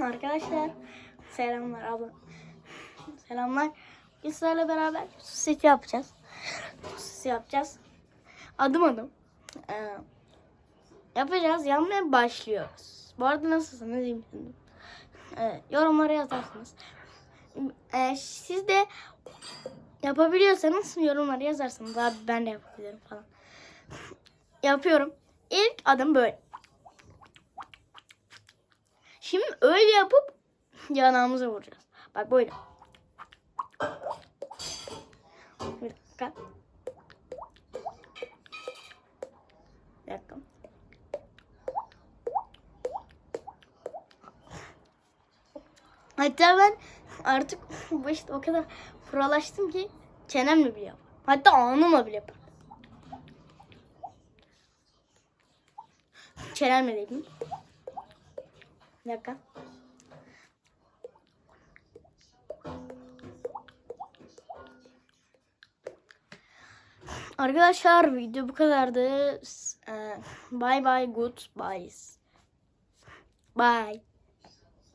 Arkadaşlar selamlar abla. Selamlar. Biz sizlerle beraber sosis yapacağız. Sosis yapacağız. Adım adım. Ee, yapacağız. Yapmaya başlıyoruz. Bu arada nasılsınız? İyi? Ee, yorumlara yazarsınız. Ee, siz de yapabiliyorsanız yorumlara yazarsınız. Abi ben de yapabilirim falan. Yapıyorum. İlk adım böyle. Şimdi öyle yapıp yanağımıza vuracağız. Bak böyle. Bir dakika. Bir dakika. Hatta ben artık bu işte o kadar prolaştım ki çenemle bile yaparım. Hatta alnımla bile yaparım. Çenemle de yapayım. Bir dakika. Arkadaşlar video bu kadardı. Bye bye good bye. Bye.